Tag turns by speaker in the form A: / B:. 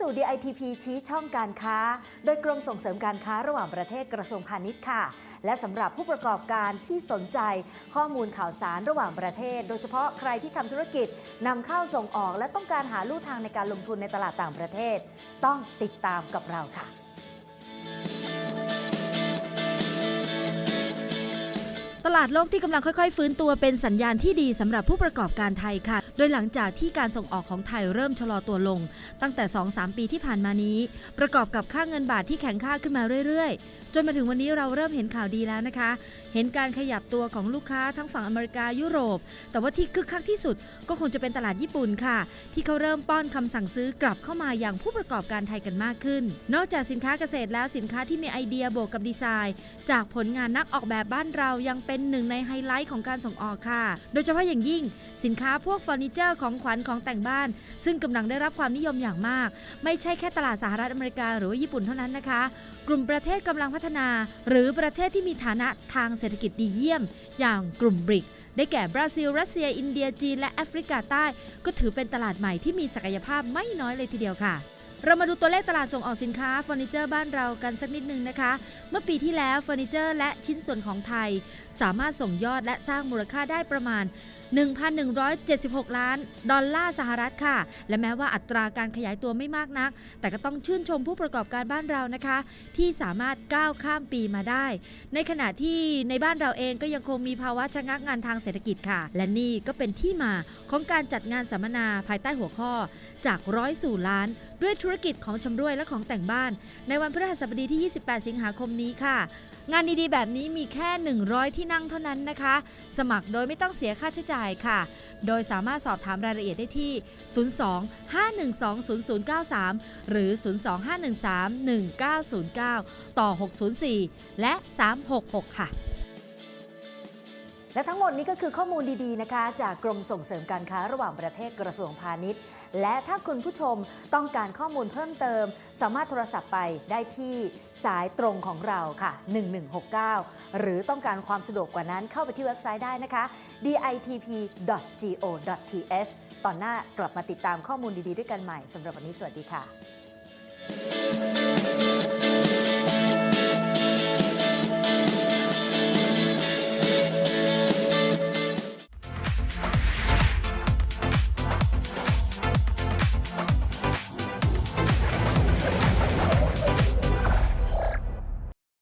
A: สู่ DITP ชี้ช่องการค้า โดยกรมส่งเสริมการค้าระหว่างประเทศกระทรวงพาณิชย์ค่ะ และสำหรับผู้ประกอบการที่สนใจข้อมูลข่าวสารระหว่างประเทศ โดยเฉพาะใครที่ทำธุรกิจนำเข้าส่งออก และต้องการหาลู่ทางในการลงทุนในตลาดต่างประเทศ ต้องติดตามกับเราค่ะ
B: ตลาดโลกที่กำลังค่อยๆ ฟื้นตัวเป็นสัญญาณที่ดีสำหรับผู้ประกอบการไทยค่ะ โดยหลังจากที่การส่งออกของไทยเริ่มชะลอตัวลง ตั้งแต่ 2-3 ปีที่ผ่านมานี้ ประกอบกับค่าเงินบาทที่แข็งค่าขึ้นมาเรื่อยๆ จนมาถึงวันนี้เราเริ่มเห็นข่าวดีแล้วนะคะ เห็นการขยับตัวของลูกค้าทั้งฝั่งอเมริกายุโรป แต่ว่าที่คึกคักที่สุดก็คงจะเป็นตลาดญี่ปุ่นค่ะ ที่เขาเริ่มป้อนคำสั่งซื้อกลับเข้ามาอย่างผู้ประกอบการไทยกันมากขึ้น นอกจากสินค้าเกษตรแล้วสินค้าที่มีไอเดียบวกกับดีไซน์ จากผลงานนักออกแบบบ้านเรายังเป็นหนึ่งในไฮไลท์ของการส่งออกค่ะ โดยเฉพาะอย่างยิ่งสินค้าพวกเฟอร์นิเจอร์ของขวัญของแต่งบ้าน ซึ่งกำลังได้รับความนิยมอย่างมาก ไม่ใช่แค่ตลาดสหรัฐอเมริกาหรือว่าญี่ปุ่นเท่านั้นนะคะ กลุ่มประเทศกำลังพัฒนา หรือประเทศที่มีฐานะทางเศรษฐกิจดีเยี่ยม อย่างกลุ่มบริกได้แก่บราซิล รัสเซีย อินเดีย จีน และแอฟริกาใต้ ก็ถือเป็นตลาดใหม่ที่มีศักยภาพไม่น้อยเลยทีเดียวค่ะ เรามาดูตัวเลขตลาดส่งออกสินค้าเฟอร์นิเจอร์บ้านเรากันสักนิดนึงนะคะ เมื่อปีที่แล้วเฟอร์นิเจอร์และชิ้นส่วนของไทย สามารถส่งยอดและสร้างมูลค่าได้ประมาณ 1,176 ล้าน ดอลลาร์สหรัฐค่ะ และแม้ว่าอัตราการขยายตัวไม่มากนัก แต่ก็ต้องชื่นชมผู้ประกอบการบ้านเรานะคะ ที่สามารถก้าวข้ามปีมาได้ ในขณะที่ในบ้านเราเองก็ยังคงมีภาวะชะงักงานทางเศรษฐกิจค่ะ และนี่ก็เป็นที่มาของการจัดงานสัมมนาภายใต้หัวข้อ จากร้อยสู่ล้าน ด้วยธุรกิจของชำร่วยและของแต่งบ้าน ในวันพฤหัสบดีที่ 28 สิงหาคมนี้ค่ะงานดีๆ แบบนี้มีแค่ 100 ที่นั่งเท่านั้นนะคะ สมัครโดยไม่ต้องเสียค่าใช้จ่ายจ่ายค่ะ โดยสามารถสอบถามรายละเอียดได้ที่ 02-512-0093 หรือ 02-513-1909 ต่อ 604 และ 366 ค่ะ
A: และทั้งหมดนี้ก็คือข้อมูลดีๆนะคะ จากกรมส่งเสริมการค้าระหว่างประเทศกระทรวงพาณิชย์ และถ้าคุณผู้ชมต้องการข้อมูลเพิ่มเติม สามารถโทรศัพท์ไปได้ที่สายตรงของเราค่ะ 1169 หรือต้องการความสะดวกกว่านั้นเข้าไปที่เว็บไซต์ได้นะคะ ditp.go.th ตอนหน้ากลับมาติดตามข้อมูลดีๆด้วยกันใหม่สำหรับวันนี้สวัสดีค่ะ